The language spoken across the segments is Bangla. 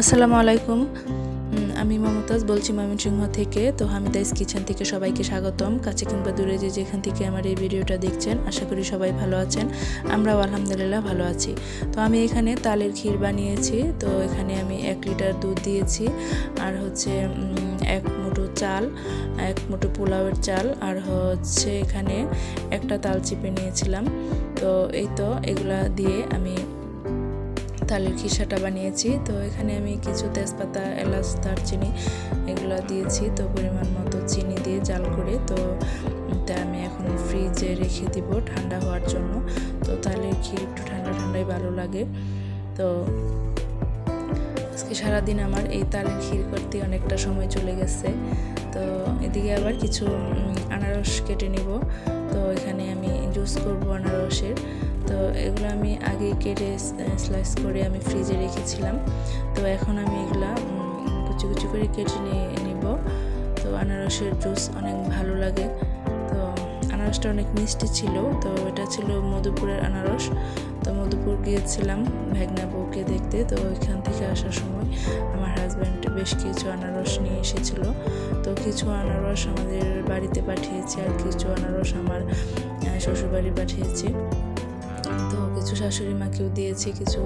আসসালামু আলাইকুম। আমি মমতাজ বলছি ময়মনসিংহ থেকে। তো হামিদাইস কিচেন থেকে সবাইকে স্বাগতম। কাছে কিংবা দূরে যে যেখান থেকে আমার এই ভিডিওটা দেখছেন, আশা করি সবাই ভালো আছেন। আমরাও আলহামদুলিল্লাহ ভালো আছি। তো আমি এখানে তালের ক্ষীর বানিয়েছি। তো এখানে আমি এক লিটার দুধ দিয়েছি। আর হচ্ছে এক মুঠো চাল, এক মুঠো পোলাওয়ের চাল। আর হচ্ছে এখানে একটা তাল চিপে নিয়েছিলাম। তো এই তো এগুলা দিয়ে আমি তালের খিসাটা বানিয়েছি। তো এখানে আমি কিছু তেজপাতা, এলাচ, দারচিনি এগুলো দিয়েছি। তো পরিমাণ মতো চিনি দিয়ে জাল করে তো তা আমি এখন ফ্রিজে রেখে দিব ঠান্ডা হওয়ার জন্য। তো তালের ক্ষীর একটু ঠান্ডা ঠান্ডাই ভালো লাগে। তো আজকে সারাদিন আমার এই তালের ক্ষীর করতে অনেকটা সময় চলে গেছে। তো এদিকে আবার কিছু আনারস কেটে নিব। তো এখানে আমি জুস করব আনারসের। তো এগুলো আমি আগে কেটে স্লাইস করে আমি ফ্রিজে রেখেছিলাম। তো এখন আমি এগুলা কুচি কুচি করে কেটে নিয়ে নিব। তো আনারসের জুস অনেক ভালো লাগে। তো আনারসটা অনেক মিষ্টি ছিল। তো এটা ছিল মধুপুরের আনারস। তো মধুপুর গিয়েছিলাম ভ্যাগনা বউকে দেখতে। তো ওইখান থেকে আসার সময় আমার হাজব্যান্ড বেশ কিছু আনারস নিয়ে এসেছিল। তো কিছু আনারস আমাদের বাড়িতে পাঠিয়েছে আর কিছু আনারস আমার শ্বশুরবাড়ি পাঠিয়েছি। তো কিছু শাশুড়ি মাকেও দিয়েছি, কিছু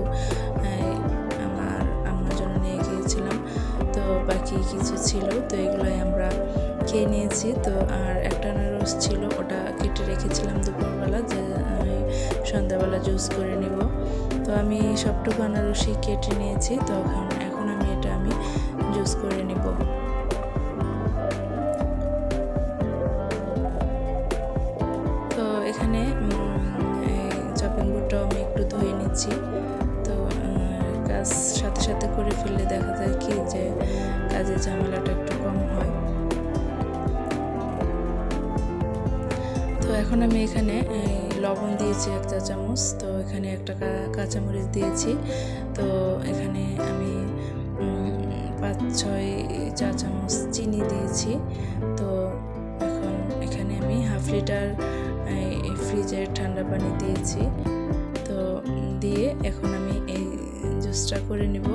আমার আম্মার জন্য নিয়ে গিয়েছিলাম। তো বাকি কিছু ছিল, তো এগুলোই আমরা খেয়ে নিয়েছি। তো আর একটা আনারস ছিল, ওটা কেটে রেখেছিলাম দুপুরবেলা যে আমি সন্ধ্যাবেলা জুস করে নিব। তো আমি সবটুকু আনারসই কেটে নিয়েছি, তো এখন আমি এটা আমি জুস করে নিব। কাজের ঝামেলাটা একটু কম হয়। তো এখন আমি এখানে লবণ দিয়েছি এক চা চামচ, তো এখানে একটা কাঁচামরিচ দিয়েছি। তো এখানে আমি পাঁচ, ছয় চা চামচ চিনি দিয়েছি। তো এখন এখানে আমি হাফ লিটার ফ্রিজের ঠান্ডা পানি দিয়েছি। তো দিয়ে এখন আমি এই জুসটা করে নিব।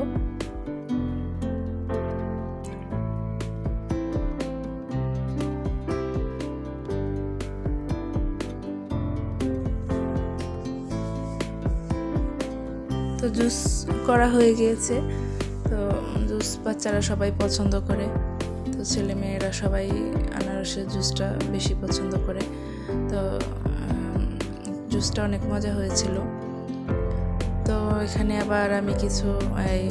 তো জুস করা হয়ে গিয়েছে। তো জুস বাচ্চারা সবাই পছন্দ করে। তো ছেলে মেয়েরা সবাই আনারসের জুসটা বেশি পছন্দ করে। তো জুসটা অনেক মজা হয়েছিল। তো এখানে আবার আমি কিছু, এই,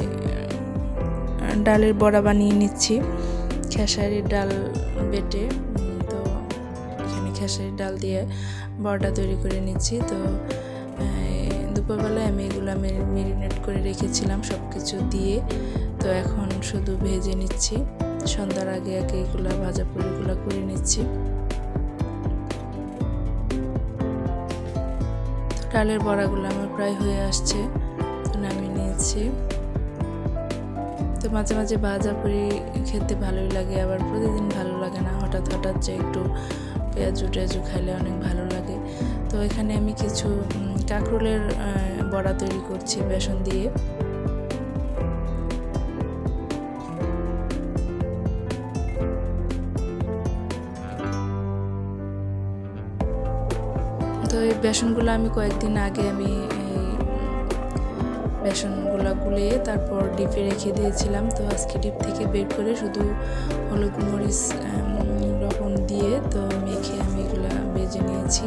ডালের বড়া বানিয়ে নিচ্ছি। খেসারির ডাল বেটে তো এখানে খেসারির ডাল দিয়ে বড়া তৈরি করে নিচ্ছি। তো দুপুরবেলায় আমি এগুলো আমি মেরিনেট করে রেখেছিলাম সব কিছু দিয়ে। তো এখন শুধু ভেজে নিচ্ছি। সন্ধ্যার আগে আগে এগুলো ভাজা পুরিগুলো করে নিচ্ছি। ডালের বড়াগুলো আমার প্রায় হয়ে আসছে, নামিয়ে নিয়েছি। তো মাঝে মাঝে ভাজা পুরি খেতে ভালোই লাগে, আবার প্রতিদিন ভালো লাগে না। হঠাৎ হঠাৎ যে একটু পেঁয়াজু টেজু খাইলে অনেক ভালো লাগে। তো এখানে আমি কিছু কাঁকরোলের বড়া তৈরি করছি বেসন দিয়ে। তো এই বেসনগুলো আমি কয়েকদিন আগে আমি এই বেসনগুলো গুলিয়ে তারপর ডিপে রেখে দিয়েছিলাম। তো আজকে ডিপ থেকে বের করে শুধু হলুদ মরিচ লবণ দিয়ে তো মেখে আমি এগুলো বেজে নিয়েছি।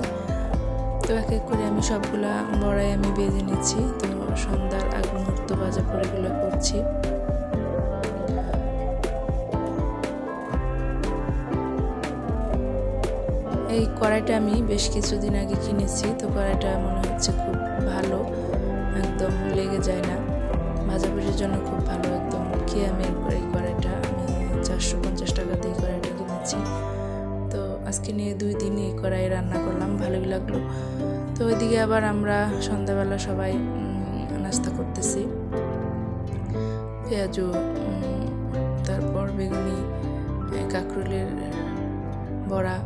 তো এক এক করে আমি সবগুলা বড়াই আমি বেজে নিচ্ছি। তো সন্ধ্যার আগ মুহূর্ত বাজা এগুলো করছি। এই কড়াইটা আমি বেশ কিছুদিন আগে কিনেছি। তো কড়াইটা মনে হচ্ছে খুব ভালো। একদম লেগে যায় না। ভাজাভুজির জন্য খুব ভালো একদম। খেয়ে আমি আজকে নিয়ে দুই দিন এই কড়াই রান্না করলাম, ভালোই লাগল। তো ওইদিকে আবার আমরা সন্ধ্যাবেলা সবাই নাস্তা করতেছি। পেঁয়াজু তারপর বেগুনি কাঁকরোলের বড়া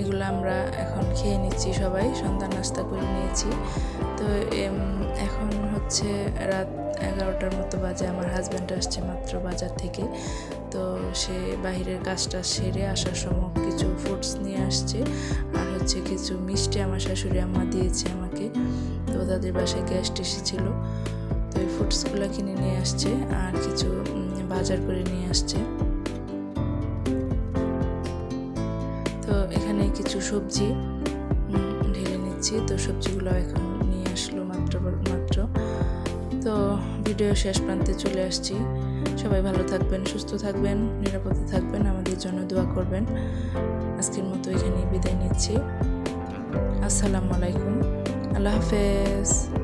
এগুলো আমরা এখন খেয়ে নিচ্ছি সবাই, সন্ধ্যা নাস্তা করে নিয়েছি। তো এখন হচ্ছে রাত এগারোটার মতো বাজে, আমার হাজব্যান্ড আসছে মাত্র বাজার থেকে। তো সে বাহিরের কাজটা সেরে আসার সময় কিছু ফ্রুটস নিয়ে আসছে আর হচ্ছে কিছু মিষ্টি আমার শাশুড়ি আম্মা দিয়েছে আমাকে। তো তাদের বাসায় গেস্ট এসেছিল। তো এই ফ্রুটসগুলো কিনে নিয়ে আসছে আর কিছু বাজার করে নিয়ে আসছে। সবজি ঢেলে নিচ্ছি। তো সবজিগুলো এখন নিয়ে আসলো মাত্র মাত্র। তো ভিডিও শেষ প্রান্তে চলে আসছি। সবাই ভালো থাকবেন, সুস্থ থাকবেন, নিরাপদে থাকবেন। আমাদের জন্য দোয়া করবেন। আজকের মতো এখানে বিদায় নিচ্ছি। আসসালামু আলাইকুম। আল্লাহ হাফেজ।